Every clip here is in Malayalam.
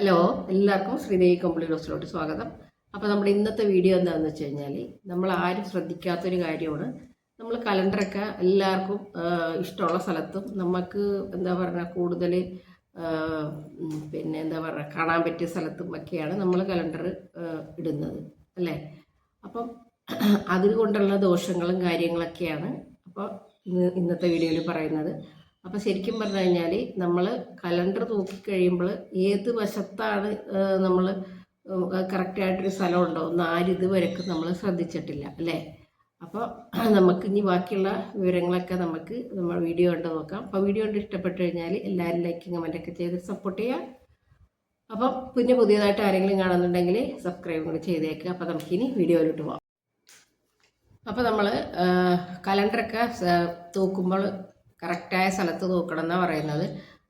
ഹലോ എല്ലാവർക്കും ശ്രീദേവി കമ്പിളി ഹോസ്റ്റലോട്ട് സ്വാഗതം. അപ്പോൾ നമ്മുടെ ഇന്നത്തെ വീഡിയോ എന്താണെന്ന് വെച്ച് കഴിഞ്ഞാൽ നമ്മൾ ആരും ശ്രദ്ധിക്കാത്തൊരു കാര്യമാണ്. നമ്മൾ കലണ്ടറൊക്കെ എല്ലാവർക്കും ഇഷ്ടമുള്ള സ്ഥലത്തും നമുക്ക് എന്താ പറയുക കൂടുതൽ പിന്നെ എന്താ പറയുക കാണാൻ പറ്റിയ സ്ഥലത്തും ഒക്കെയാണ് നമ്മൾ കലണ്ടർ ഇടുന്നത്. അല്ലേ? അപ്പം അതുകൊണ്ടുള്ള ദോഷങ്ങളും കാര്യങ്ങളൊക്കെയാണ് അപ്പോൾ ഇന്ന് ഇന്നത്തെ വീഡിയോയിൽ പറയുന്നത്. അപ്പോൾ ശരിക്കും പറഞ്ഞു കഴിഞ്ഞാൽ നമ്മൾ കലണ്ടർ നോക്കിക്കഴിയുമ്പോൾ ഏത് വശത്താണ് നമ്മൾ കറക്റ്റായിട്ടൊരു സ്ഥലമുണ്ടോ എന്ന് ആരും ഇതുവരെക്കും നമ്മൾ ശ്രദ്ധിച്ചിട്ടില്ല അല്ലേ? അപ്പോൾ നമുക്ക് ഇനി ബാക്കിയുള്ള വിവരങ്ങളൊക്കെ നമുക്ക് നമ്മൾ വീഡിയോ കണ്ട് നോക്കാം. അപ്പോൾ വീഡിയോ കണ്ട് ഇഷ്ടപ്പെട്ട് കഴിഞ്ഞാൽ എല്ലാവരും ലൈക്കും കമന്റൊക്കെ ചെയ്ത് സപ്പോർട്ട് ചെയ്യുക അപ്പം പിന്നെ പുതിയതായിട്ട് ആരെങ്കിലും കാണുന്നുണ്ടെങ്കിൽ സബ്സ്ക്രൈബ് കൂടി ചെയ്തേക്കുക അപ്പോൾ നമുക്കിനി വീഡിയോയിലോട്ട് പോവാം. അപ്പോൾ നമ്മൾ കലണ്ടറൊക്കെ തൂക്കുമ്പോൾ കറക്റ്റായ സ്ഥലത്ത് തൂക്കണം എന്നാണ് പറയുന്നത്.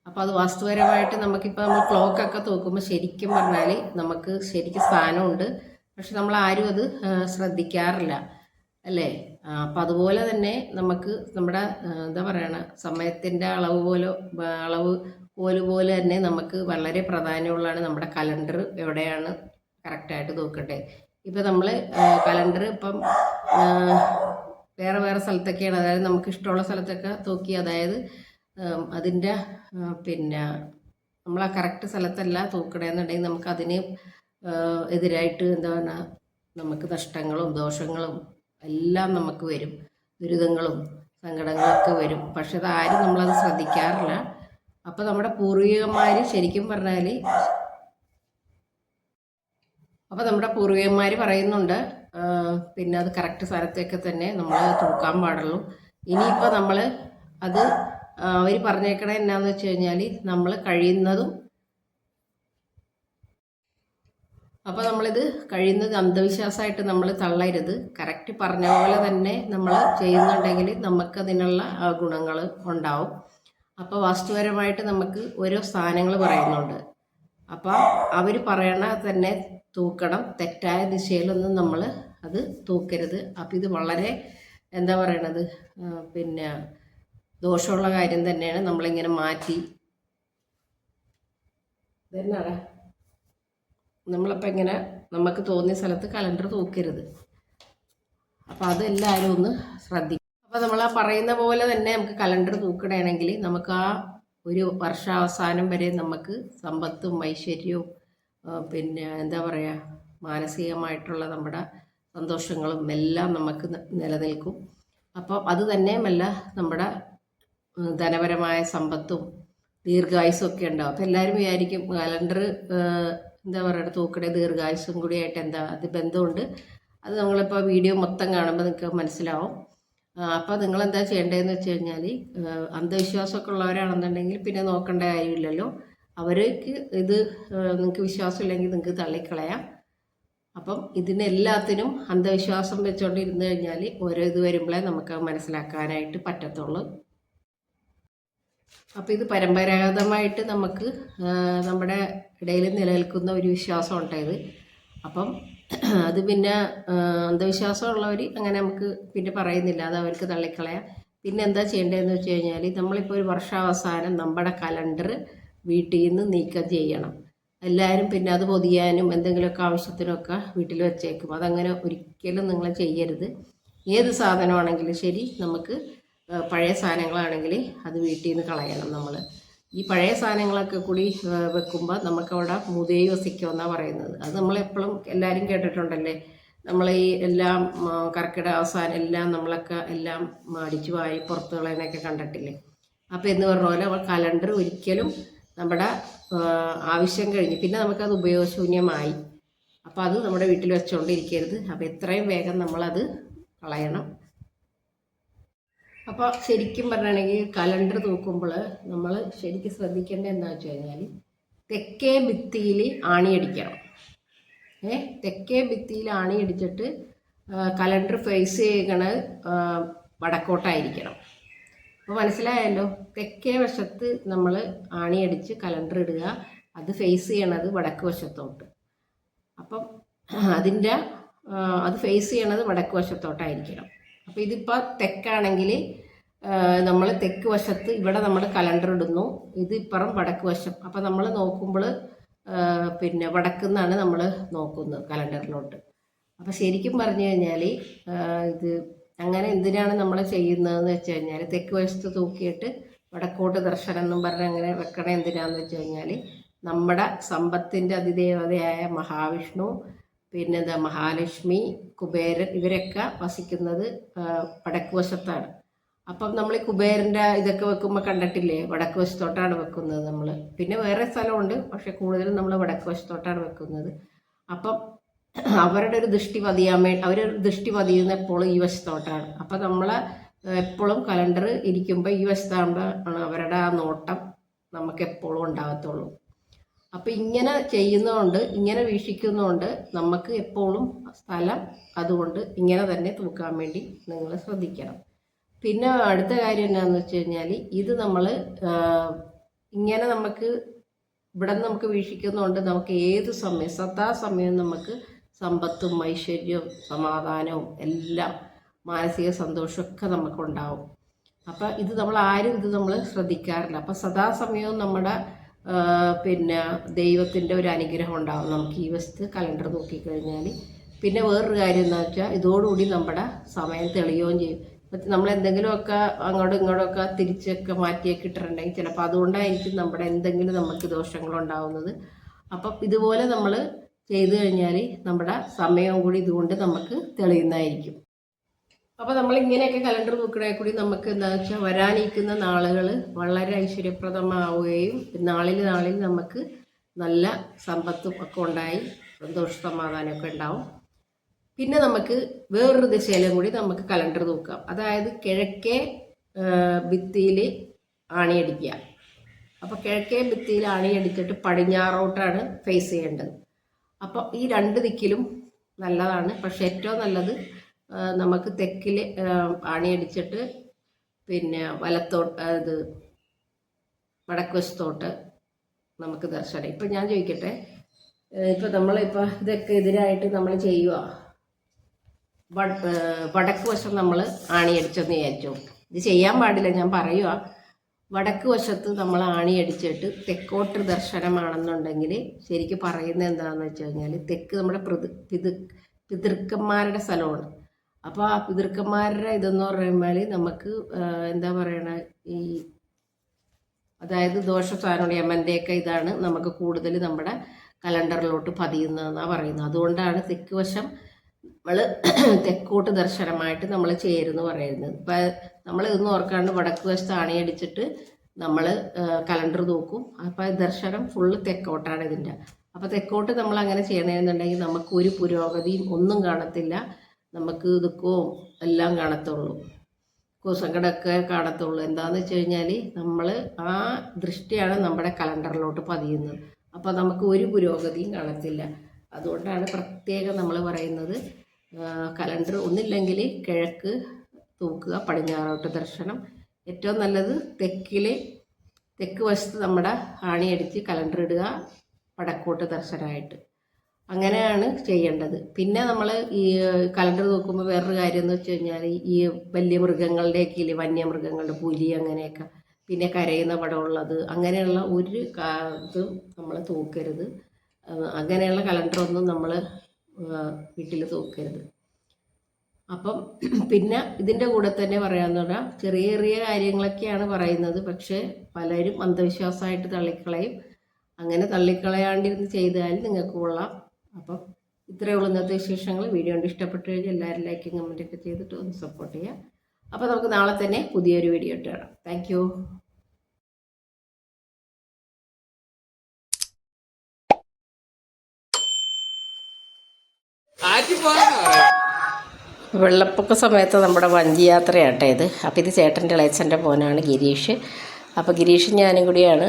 അപ്പോൾ അത് വാസ്തുപരമായിട്ട് നമുക്കിപ്പോൾ നമ്മൾ ക്ലോക്കൊക്കെ തൂക്കുമ്പോൾ ശരിക്കും പറഞ്ഞാൽ നമുക്ക് ശരിക്കും സ്ഥാനമുണ്ട്. പക്ഷെ നമ്മൾ ആരും അത് ശ്രദ്ധിക്കാറില്ല. അല്ലേ? അപ്പം അതുപോലെ തന്നെ നമുക്ക് നമ്മുടെ എന്താ പറയണ സമയത്തിന്റെ അളവ് പോലെ അളവ് പോലെ പോലെ തന്നെ നമുക്ക് വളരെ പ്രാധാന്യമുള്ളതാണ് നമ്മുടെ കലണ്ടർ എവിടെയാണ് കറക്റ്റായിട്ട് തൂക്കട്ടെ ഇപ്പം നമ്മൾ കലണ്ടർ ഇപ്പം വേറെ വേറെ സ്ഥലത്തൊക്കെയാണ്. അതായത് നമുക്ക് ഇഷ്ടമുള്ള സ്ഥലത്തൊക്കെ തൂക്കി അതായത് അതിന്റെ പിന്നെ നമ്മൾ ആ കറക്റ്റ് സ്ഥലത്തല്ല തൂക്കണമെന്നുണ്ടെങ്കിൽ നമുക്ക് അതിന് എതിരായിട്ട് എന്താ പറയുക നമുക്ക് നഷ്ടങ്ങളും ദോഷങ്ങളും എല്ലാം നമുക്ക് വരും. ദുരിതങ്ങളും സങ്കടങ്ങളൊക്കെ വരും. പക്ഷെ അത് ആരും നമ്മളത് ശ്രദ്ധിക്കാറില്ല. അപ്പോൾ നമ്മുടെ പൂർവികന്മാർ ശരിക്കും പറഞ്ഞാൽ അപ്പോൾ നമ്മുടെ പൂർവികന്മാർ പറയുന്നുണ്ട് പിന്നെ അത് കറക്റ്റ് സ്ഥലത്തേക്ക് തന്നെ നമ്മൾ തൂക്കാൻ പാടുള്ളൂ. ഇനിയിപ്പോൾ നമ്മൾ അത് അവർ പറഞ്ഞേക്കണേ എന്നാന്ന് വെച്ച് കഴിഞ്ഞാൽ നമ്മൾ കഴിയുന്നതും അപ്പോൾ നമ്മളിത് കഴിയുന്നത് അന്ധവിശ്വാസമായിട്ട് നമ്മൾ തള്ളരുത്. കറക്റ്റ് പറഞ്ഞ പോലെ തന്നെ നമ്മൾ ചെയ്യുന്നുണ്ടെങ്കിൽ നമുക്കതിനുള്ള ഗുണങ്ങൾ ഉണ്ടാവും. അപ്പോൾ വാസ്തുപരമായിട്ട് നമുക്ക് ഓരോ സ്ഥാനങ്ങൾ പറയുന്നുണ്ട്. അപ്പോൾ അവർ പറയണ തന്നെ തൂക്കണം. തെറ്റായ ദിശയിലൊന്നും നമ്മൾ അത് തൂക്കരുത്. അപ്പം ഇത് വളരെ എന്താ പറയണത്? പിന്നെ ദോഷമുള്ള കാര്യം തന്നെയാണ് നമ്മളിങ്ങനെ മാറ്റി. ഇതെന്നാടാ? നമ്മളപ്പോൾ ഇങ്ങനെ നമുക്ക് തോന്നിയ സ്ഥലത്ത് കലണ്ടർ തൂക്കരുത്. അപ്പം അതെല്ലാവരും ഒന്ന് ശ്രദ്ധിക്കും അപ്പോൾ നമ്മൾ ആ പറയുന്ന പോലെ തന്നെ നമുക്ക് കലണ്ടർ തൂക്കണമെങ്കിൽ നമുക്ക് ആ ഒരു വർഷാവസാനം വരെ നമുക്ക് സമ്പത്തും ഐശ്വര്യവും പിന്നെ എന്താ പറയുക മാനസികമായിട്ടുള്ള നമ്മുടെ സന്തോഷങ്ങളും എല്ലാം നമുക്ക് നിലനിൽക്കും. അപ്പോൾ അത് തന്നെയുമല്ല നമ്മുടെ ധനപരമായ സമ്പത്തും ദീർഘായുസും ഒക്കെ ഉണ്ടാവും. അപ്പം എല്ലാവരും വിചാരിക്കും കലണ്ടർ എന്താ പറയുക തൂക്കടെ ദീർഘായുസും കൂടിയായിട്ട് എന്താ അത് ബന്ധമുണ്ട്. അത് നമ്മളിപ്പോൾ വീഡിയോ മൊത്തം കാണുമ്പോൾ നിങ്ങൾക്ക് മനസ്സിലാവും. അപ്പോൾ നിങ്ങൾ എന്താ ചെയ്യേണ്ടതെന്ന് വെച്ച് കഴിഞ്ഞാൽ അന്ധവിശ്വാസമൊക്കെ ഉള്ളവരാണെന്നുണ്ടെങ്കിൽ പിന്നെ നോക്കേണ്ട കാര്യമില്ലല്ലോ. അവർക്ക് ഇത് നിങ്ങൾക്ക് വിശ്വാസമില്ലെങ്കിൽ നിങ്ങൾക്ക് തള്ളിക്കളയാം. അപ്പം ഇതിനെല്ലാത്തിനും അന്ധവിശ്വാസം വെച്ചുകൊണ്ട് ഇരുന്ന് കഴിഞ്ഞാൽ ഓരോ ഇത് വരുമ്പോഴേ നമുക്ക് മനസ്സിലാക്കാനായിട്ട് പറ്റത്തുള്ളൂ. അപ്പം ഇത് പരമ്പരാഗതമായിട്ട് നമുക്ക് നമ്മുടെ ഇടയിൽ നിലനിൽക്കുന്ന ഒരു വിശ്വാസം ഉണ്ടായത് അപ്പം അത് പിന്നെ അന്ധവിശ്വാസമുള്ളവർ അങ്ങനെ നമുക്ക് പിന്നെ പറയുന്നില്ല. അത് അവർക്ക് തള്ളിക്കളയാം. പിന്നെ എന്താ ചെയ്യേണ്ടതെന്ന് വെച്ച് കഴിഞ്ഞാൽ നമ്മളിപ്പോൾ ഒരു വർഷാവസാനം നമ്മുടെ കലണ്ടർ വീട്ടിൽ നിന്ന് നീക്കം ചെയ്യണം. എല്ലാവരും പിന്നെ അത് പൊതിയാനും എന്തെങ്കിലുമൊക്കെ ആവശ്യത്തിനൊക്കെ വീട്ടിൽ വെച്ചേക്കും. അതങ്ങനെ ഒരിക്കലും നിങ്ങൾ ചെയ്യരുത്. ഏത് സാധനമാണെങ്കിലും ശരി നമുക്ക് പഴയ സാധനങ്ങളാണെങ്കിൽ അത് വീട്ടിൽ നിന്ന് കളയണം നമ്മൾ ഈ പഴയ സാധനങ്ങളൊക്കെ കൂടി വെക്കുമ്പോൾ നമുക്കവിടെ മുതേ വസിക്കുമെന്നാണ് പറയുന്നത്. അത് നമ്മളെപ്പോഴും എല്ലാവരും കേട്ടിട്ടുണ്ടല്ലേ? നമ്മൾ ഈ എല്ലാം കർക്കിട അവസാനം എല്ലാം നമ്മളൊക്കെ എല്ലാം അടിച്ചു വാരി പുറത്ത് കണ്ടിട്ടില്ലേ? അപ്പോൾ എന്ന് പറഞ്ഞ പോലെ കലണ്ടർ ഒരിക്കലും നമ്മുടെ ആവശ്യം കഴിഞ്ഞ്. പിന്നെ നമുക്കത് ഉപയോഗശൂന്യമായി. അപ്പോൾ അത് നമ്മുടെ വീട്ടിൽ വെച്ചുകൊണ്ടിരിക്കരുത് അപ്പോൾ എത്രയും വേഗം നമ്മളത് കളയണം. അപ്പോൾ ശരിക്കും പറഞ്ഞാണെങ്കിൽ കലണ്ടർ തൂക്കുമ്പോൾ നമ്മൾ ശരിക്കും ശ്രദ്ധിക്കേണ്ടത് എന്താ വെച്ച് കഴിഞ്ഞാൽ തെക്കേ ഭിത്തിയിൽ ആണിയടിക്കണം. ഏ? തെക്കേ ഭിത്തിയിൽ ആണിയടിച്ചിട്ട് കലണ്ടർ ഫേസ് ചെയ്യണത് വടക്കോട്ടായിരിക്കണം. അപ്പോൾ മനസ്സിലായല്ലോ? തെക്കേ വശത്ത് നമ്മൾ ആണിയടിച്ച് കലണ്ടർ ഇടുക അത് ഫേസ് ചെയ്യണത് വടക്ക് വശത്തോട്ട്. അപ്പം അതിന്റെ അത് ഫേസ് ചെയ്യണത് വടക്ക് വശത്തോട്ടായിരിക്കണം. അപ്പോൾ ഇതിപ്പോൾ തെക്കാണെങ്കിൽ നമ്മൾ തെക്ക് വശത്ത് ഇവിടെ നമ്മൾ കലണ്ടർ ഇടുന്നു ഇത് ഇപ്പുറം വടക്ക് വശം. അപ്പോൾ നമ്മൾ നോക്കുമ്പോൾ പിന്നെ വടക്കുന്നാണ് നമ്മൾ നോക്കുന്നത് കലണ്ടറിലോട്ട്. അപ്പോൾ ശരിക്കും പറഞ്ഞു കഴിഞ്ഞാൽ ഇത് അങ്ങനെ എന്തിനാണ് നമ്മൾ ചെയ്യുന്നതെന്ന് വെച്ച് കഴിഞ്ഞാൽ തെക്ക് വശത്ത് തൂക്കിയിട്ട് വടക്കോട്ട് ദർശനം എന്നും പറഞ്ഞ് അങ്ങനെ വെക്കണേ എന്തിനാന്ന് വെച്ച് കഴിഞ്ഞാൽ നമ്മുടെ സമ്പത്തിന്റെ അതിദേവതയായ മഹാവിഷ്ണു പിന്നെ എന്താ മഹാലക്ഷ്മി കുബേരൻ ഇവരൊക്കെ വസിക്കുന്നത് വടക്ക് വശത്താണ്. അപ്പം നമ്മൾ ഈ കുബേരന്റെ ഇതൊക്കെ വെക്കുമ്പോൾ കണ്ടിട്ടില്ലേ? വടക്ക് വശത്തോട്ടാണ് വെക്കുന്നത് നമ്മൾ പിന്നെ വേറെ സ്ഥലമുണ്ട് പക്ഷെ കൂടുതലും നമ്മൾ വടക്ക് വശത്തോട്ടാണ് വെക്കുന്നത്. അപ്പം അവരുടെ ഒരു ദൃഷ്ടി പതിയാൻ വേണ്ടി അവരൊരു ദൃഷ്ടി പതിയുന്ന എപ്പോഴും ഈ വശത്തോട്ടാണ്. അപ്പം നമ്മൾ എപ്പോഴും കലണ്ടർ ഇരിക്കുമ്പോൾ ഈ വശത്താകുമ്പോൾ ആണ് അവരുടെ ആ നോട്ടം നമുക്ക് എപ്പോഴും ഉണ്ടാകത്തുള്ളൂ. അപ്പം ഇങ്ങനെ ചെയ്യുന്നതുകൊണ്ട് ഇങ്ങനെ വീക്ഷിക്കുന്നതുകൊണ്ട് നമുക്ക് എപ്പോഴും സ്ഥലം അതുകൊണ്ട് ഇങ്ങനെ തന്നെ തൂക്കാൻ വേണ്ടി നിങ്ങൾ ശ്രദ്ധിക്കണം. പിന്നെ അടുത്ത കാര്യം എന്താണെന്ന് വെച്ച് കഴിഞ്ഞാൽ ഇത് നമ്മൾ ഇങ്ങനെ നമുക്ക് ഇവിടെ നമുക്ക് വീക്ഷിക്കുന്നതുകൊണ്ട് നമുക്ക് ഏത് സമയം സദാസമയം നമുക്ക് സമ്പത്തും ഐശ്വര്യവും സമാധാനവും എല്ലാം മാനസിക സന്തോഷമൊക്കെ നമുക്കുണ്ടാവും. അപ്പം ഇത് നമ്മൾ ആരും ഇത് നമ്മൾ ശ്രദ്ധിക്കാറില്ല. അപ്പം സദാസമയവും നമ്മുടെ പിന്നെ ദൈവത്തിന്റെ ഒരു അനുഗ്രഹം ഉണ്ടാവും നമുക്ക് ഈ വശത്ത് കലണ്ടർ നോക്കിക്കഴിഞ്ഞാൽ പിന്നെ വേറൊരു കാര്യം എന്താ വെച്ചാൽ ഇതോടുകൂടി നമ്മുടെ സമയം തെളിയുകയും ചെയ്യും. നമ്മൾ എന്തെങ്കിലുമൊക്കെ അങ്ങോട്ടും ഇങ്ങോട്ടൊക്കെ തിരിച്ചൊക്കെ മാറ്റിയൊക്കെ ഇട്ടിട്ടുണ്ടെങ്കിൽ ചിലപ്പോൾ അതുകൊണ്ടായിരിക്കും നമ്മുടെ എന്തെങ്കിലും നമുക്ക് ദോഷങ്ങളുണ്ടാവുന്നത്. അപ്പം ഇതുപോലെ നമ്മൾ ചെയ്തു കഴിഞ്ഞാൽ നമ്മുടെ സമയവും കൂടി ഇതുകൊണ്ട് നമുക്ക് തെളിയുന്നതായിരിക്കും. അപ്പോൾ നമ്മൾ ഇങ്ങനെയൊക്കെ കലണ്ടർ നോക്കണേ കൂടി നമുക്ക് എന്താ വെച്ചാൽ വരാനിരിക്കുന്ന നാളുകൾ വളരെ ഐശ്വര്യപ്രദമാവുകയും നാളിൽ നാളിൽ നമുക്ക് നല്ല സമ്പത്തും ഒക്കെ ഉണ്ടായി സന്തോഷ സമാധാനമൊക്കെ ഉണ്ടാവും. പിന്നെ നമുക്ക് വേറൊരു ദിശയിലും കൂടി നമുക്ക് കലണ്ടർ നോക്കാം. അതായത് കിഴക്കേ ഭിത്തിയിൽ ആണിയടിക്കുക. അപ്പോൾ കിഴക്കേ ഭിത്തിയിൽ ആണിയടിച്ചിട്ട് പടിഞ്ഞാറോട്ടാണ് ഫേസ് ചെയ്യേണ്ടത്. അപ്പോൾ ഈ രണ്ട് ദിക്കിലും നല്ലതാണ്. പക്ഷെ ഏറ്റവും നല്ലത് നമുക്ക് തെക്കിൽ ആണിയടിച്ചിട്ട് പിന്നെ വലത്തോട്ട് ഇത് വടക്ക് വശത്തോട്ട് നമുക്ക് ദർശനം ഇപ്പം ഞാൻ ചോദിക്കട്ടെ ഇപ്പം നമ്മളിപ്പോൾ ഇതൊക്കെ എതിരായിട്ട് നമ്മൾ ചെയ്യുക വടക്ക് വശം നമ്മൾ ആണിയടിച്ചെന്ന് വിചാരിച്ചു? ഇത് ചെയ്യാൻ പാടില്ല ഞാൻ പറയുക വടക്ക് വശത്ത് നമ്മൾ ആണിയടിച്ചിട്ട് തെക്കോട്ട് ദർശനമാണെന്നുണ്ടെങ്കിൽ ശരിക്കും പറയുന്നത് എന്താണെന്ന് വെച്ച് കഴിഞ്ഞാൽ തെക്ക് നമ്മുടെ പ്രതി പിതൃ പിതൃക്കന്മാരുടെ സ്ഥലമാണ്. അപ്പോൾ ആ പിതൃക്കന്മാരുടെ ഇതെന്ന് പറയുമ്പോൾ നമുക്ക് എന്താ പറയണ ഈ അതായത് ദോഷസ്ഥാനോട് യമന്റെയൊക്കെ ഇതാണ് നമുക്ക് കൂടുതൽ നമ്മുടെ കലണ്ടറിലോട്ട് പതിയുന്നതെന്നാണ് പറയുന്നത്. അതുകൊണ്ടാണ് തെക്ക് വശം നമ്മൾ തെക്കോട്ട് ദർശനമായിട്ട് നമ്മൾ ചേരുന്നു പറയുന്നത്. ഇപ്പം നമ്മൾ ഇതൊന്നും ഓർക്കാണ്ട് വടക്ക് വശത്ത് അണിയടിച്ചിട്ട് നമ്മൾ കലണ്ടർ നോക്കും അപ്പോൾ ദർശനം ഫുള്ള് തെക്കോട്ടാണ് ഇതിന്റെ അപ്പോൾ തെക്കോട്ട് നമ്മൾ അങ്ങനെ ചെയ്യണമെന്നുണ്ടെങ്കിൽ നമുക്ക് ഒരു പുരോഗതിയും ഒന്നും കാണത്തില്ല. നമുക്ക് ദുഃഖവും എല്ലാം കാണത്തുള്ളൂ. കുസങ്കടമൊക്കെ കാണത്തുള്ളൂ. എന്താണെന്ന് വെച്ച് കഴിഞ്ഞാൽ നമ്മൾ ആ ദൃഷ്ടിയാണ് നമ്മുടെ കലണ്ടറിലോട്ട് പതിയുന്നത്. അപ്പോൾ നമുക്ക് ഒരു പുരോഗതിയും കാണത്തില്ല. അതുകൊണ്ടാണ് പ്രത്യേകം നമ്മൾ പറയുന്നത് കലണ്ടർ ഒന്നില്ലെങ്കിൽ കിഴക്ക് തൂക്കുക. പടിഞ്ഞാറോട്ട് ദർശനം. ഏറ്റവും നല്ലത് തെക്കിലെ തെക്ക് വശത്ത് നമ്മുടെ ആണിയടിച്ച് കലണ്ടർ ഇടുക വടക്കോട്ട് ദർശനമായിട്ട്. അങ്ങനെയാണ് ചെയ്യേണ്ടത്. പിന്നെ നമ്മൾ ഈ കലണ്ടർ നോക്കുമ്പോൾ വേറൊരു കാര്യം എന്ന് വെച്ച് കഴിഞ്ഞാൽ ഈ വലിയ മൃഗങ്ങളുടെയൊക്കെ ഇല്ലേ വന്യമൃഗങ്ങളുടെ പുലി അങ്ങനെയൊക്കെ പിന്നെ കരയുന്ന പടമുള്ളത് അങ്ങനെയുള്ള ഒരു ഇത് നമ്മൾ തൂക്കരുത്. അങ്ങനെയുള്ള കലണ്ടറൊന്നും നമ്മൾ വീട്ടിൽ തൂക്കരുത്. അപ്പം പിന്നെ ഇതിന്റെ കൂടെ തന്നെ പറയാന്ന് പറഞ്ഞാൽ ചെറിയ ചെറിയ കാര്യങ്ങളൊക്കെയാണ് പറയുന്നത്. പക്ഷേ പലരും അന്ധവിശ്വാസമായിട്ട് തള്ളിക്കളയും. അങ്ങനെ തള്ളിക്കളയാണ്ടിരുന്ന് ചെയ്താൽ നിങ്ങൾക്ക് കൊള്ളാം. അപ്പം ഇത്രയേ ഉള്ളൂ ഇന്നത്തെ വിശേഷങ്ങൾ. വീഡിയോ കൊണ്ട് ഇഷ്ടപ്പെട്ടു കഴിഞ്ഞാൽ എല്ലാവരും ലൈക്കും കമന്റൊക്കെ ചെയ്തിട്ട് ഒന്ന് സപ്പോർട്ട് ചെയ്യുക. അപ്പോൾ നമുക്ക് നാളെ തന്നെ പുതിയൊരു വീഡിയോ ഇട്ട് കാണാം. താങ്ക് വെള്ളപ്പൊക്ക സമയത്ത് നമ്മുടെ വഞ്ചി യാത്രയാട്ടെ ഇത്. അപ്പോൾ ഇത് ചേട്ടന്റെ ഇളയച്ചന്റെ മോനാണ് ഗിരീഷ്. അപ്പോൾ ഗിരീഷും ഞാനും കൂടിയാണ്.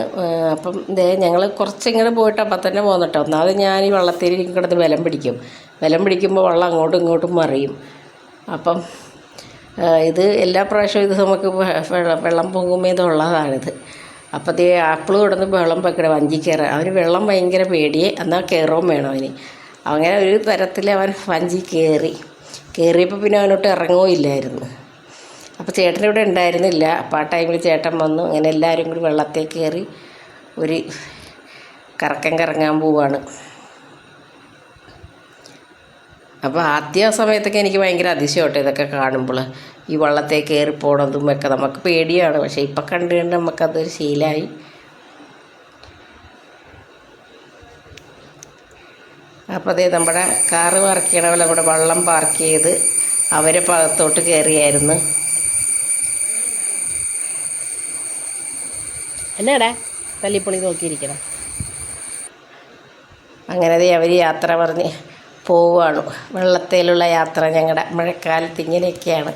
അപ്പം ഇതേ ഞങ്ങൾ കുറച്ചിങ്ങനെ പോയിട്ട് അപ്പം തന്നെ പോന്നിട്ടോ. ഒന്നാമത് ഞാൻ ഈ വള്ളത്തിൽ കിടന്ന് വിലം പിടിക്കും. വിലം പിടിക്കുമ്പോൾ വെള്ളം അങ്ങോട്ടും ഇങ്ങോട്ടും മറിയും. അപ്പം ഇത് എല്ലാ പ്രാവശ്യവും ഇത് നമുക്ക് വെള്ളം പൊങ്ങുമ്പോൾ പൊങ്ങുമേതുള്ളതാണിത് അപ്പോൾ ദേ ആപ്പിൾ കിടന്ന് വെള്ളം വെക്കണ വഞ്ചി കയറുക അവന് വെള്ളം ഭയങ്കര പേടിയെ. എന്നാൽ കയറുകയും വേണം അവന്. അങ്ങനെ ഒരു തരത്തിൽ അവൻ വഞ്ചി കയറി. കയറിയപ്പോൾ പിന്നെ അവനോട്ട് ഇറങ്ങുകയില്ലായിരുന്നു. അപ്പോൾ ചേട്ടൻ ഇവിടെ ഉണ്ടായിരുന്നില്ല. അപ്പോൾ ആ ടൈമിൽ ചേട്ടൻ വന്നു. അങ്ങനെ എല്ലാവരും കൂടി വെള്ളത്തിൽ കയറി ഒരു കറക്കം കറങ്ങാൻ പോവാണ്. അപ്പോൾ ആദ്യ സമയത്തൊക്കെ എനിക്ക് ഭയങ്കര അതിശയമാട്ടോ ഇതൊക്കെ കാണുമ്പോൾ ഈ വള്ളത്തെ കയറി പോണതും ഒക്കെ നമുക്ക് പേടിയാണ്. പക്ഷേ ഇപ്പം കണ്ട് കണ്ട് നമുക്കതൊരു ശീലമായി അപ്പോൾ അതേ നമ്മുടെ കാറ് പാർക്ക് ചെയ്യണ പോലെ നമ്മുടെ വള്ളം പാർക്ക് ചെയ്ത് അവരെ ഭാഗത്തോട്ട് കയറിയായിരുന്നു എന്നാടാ? തല്ലിപ്പൊളി നോക്കിയിരിക്കണം. അങ്ങനെ അവർ യാത്ര പറഞ്ഞ് പോവുകയാണ് വെള്ളത്തേലുള്ള യാത്ര ഞങ്ങളുടെ മഴക്കാലത്ത് ഇങ്ങനെയൊക്കെയാണ്.